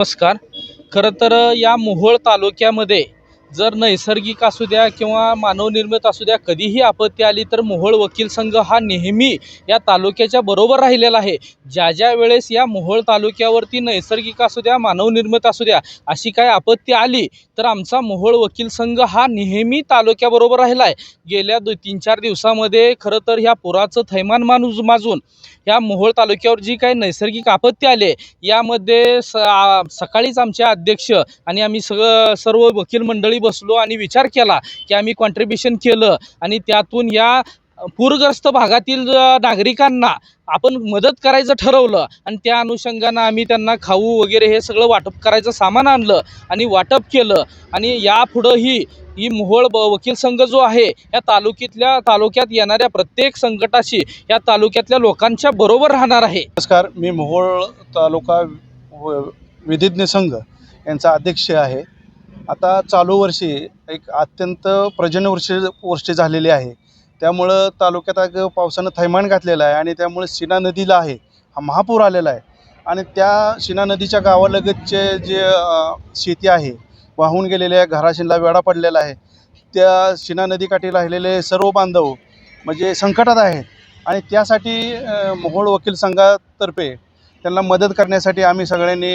नमस्कार. खरं तर या मोहोळ तालुक्यामध्ये जर नैसर्गिक असू द्या किंवा मानवनिर्मित असू द्या कधीही आपत्ती आली तर मोहोळ वकील संघ हा नेहमी या तालुक्याच्या बरोबर राहिलेला आहे. ज्या ज्या वेळेस या मोहोळ तालुक्यावरती नैसर्गिक असू द्या मानवनिर्मित असू द्या अशी काय आपत्ती आली तर आमचा मोहोळ वकील संघ हा नेहमी तालुक्याबरोबर राहिला आहे गेल्या दो तीन चार दिवसामध्ये खरं तर ह्या पुराचं थैमान माणूस माजून ह्या मोहोळ तालुक्यावर जी काही नैसर्गिक आपत्ती आली यामध्ये स सकाळीच आमचे अध्यक्ष आणि आम्ही सगळं सर्व वकील मंडळी बसलो आणि विचार केला की आम्ही कॉन्ट्रीब्युशन केलं आणि त्यातून या पूरग्रस्त भागातील नागरिकांना आपण मदत करायचं ठरवलं आणि त्या अनुषंगानं आम्ही त्यांना खाऊ वगैरे हे सगळं वाटप करायचं सामान आणलं आणि वाटप केलं. आणि यापुढंही ही मोहोळ ब वकील संघ जो आहे या तालुक्यातल्या तालुक्यात येणाऱ्या प्रत्येक संकटाशी या तालुक्यातल्या लोकांच्या बरोबर राहणार आहे. नमस्कार मी मोहोळ तालुका विधिज्ञ संघ यांचा अध्यक्ष आहे. आता चालू वर्षी एक अत्यंत पर्जन्यवर्ष वर्ष वर्ष झालेली आहे. त्यामुळं तालुक्यात अग पावसानं थैमान घातलेलं आहे आणि त्यामुळे सीना नदीला आहे. हा महापूर आलेला आहे. आणि त्या सीना नदीच्या गावालगतचे जे शेती आहे वाहून गेलेल्या घराशिनला वेढा पडलेला आहे. त्या सीना नदीकाठी राहिलेले सर्व बांधव म्हणजे संकटात आहेत. आणि त्यासाठी मोहोळ वकील संघातर्फे त्यांना मदत करण्यासाठी आम्ही सगळ्यांनी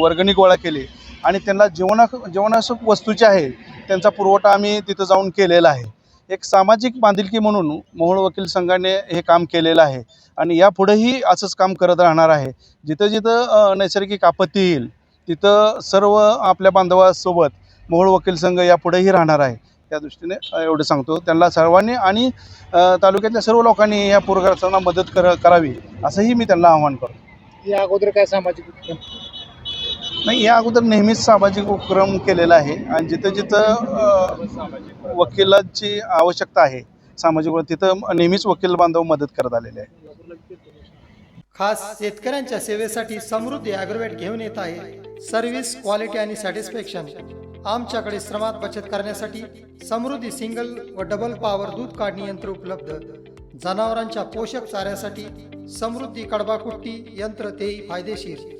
वर्गणी गोळा केली. आणि त्यांना जीवना जीवनाशक वस्तू ज्या आहे त्यांचा पुरवठा आम्ही तिथं जाऊन केलेला आहे. एक सामाजिक बांधिलकी म्हणून मोहोळ वकील संघाने हे काम केलेलं आहे आणि यापुढेही असंच काम करत राहणार आहे. जिथं जिथं नैसर्गिक आपत्ती येईल तिथं सर्व आपल्या बांधवासोबत मोहोळ वकील संघ यापुढेही राहणार आहे. त्या दृष्टीने एवढं सांगतो. त्यांना सर्वांनी आणि तालुक्यातल्या सर्व लोकांनी या पूरग्रस्तांना मदत कर करावी असंही मी त्यांना आवाहन करतो. या अगोदर काय सामाजिक नाही या अगोदर नेहमीच सामाजिक उपक्रम केलेला आहे आणि जिथं जिथं वकिलांची वकिलाची आवश्यकता आहे सामाजिक व- तिथं नेहमीच वकील बांधव मदत करत आलेले आहे खास शेतकऱ्यांच्या सेवेसाठी समृद्धी ॲग्रोवेट घेऊन येत आहे. सर्व्हिस क्वालिटी आणि सॅटिस्फॅक्शन आमच्याकडे श्रमात बचत करण्यासाठी समृद्धी सिंगल व डबल पॉवर दूध काढणी यंत्र उपलब्ध. जनावरांच्या पोषक चाऱ्यासाठी समृद्धी कडबाकुट्टी यंत्र तेही फायदेशीर.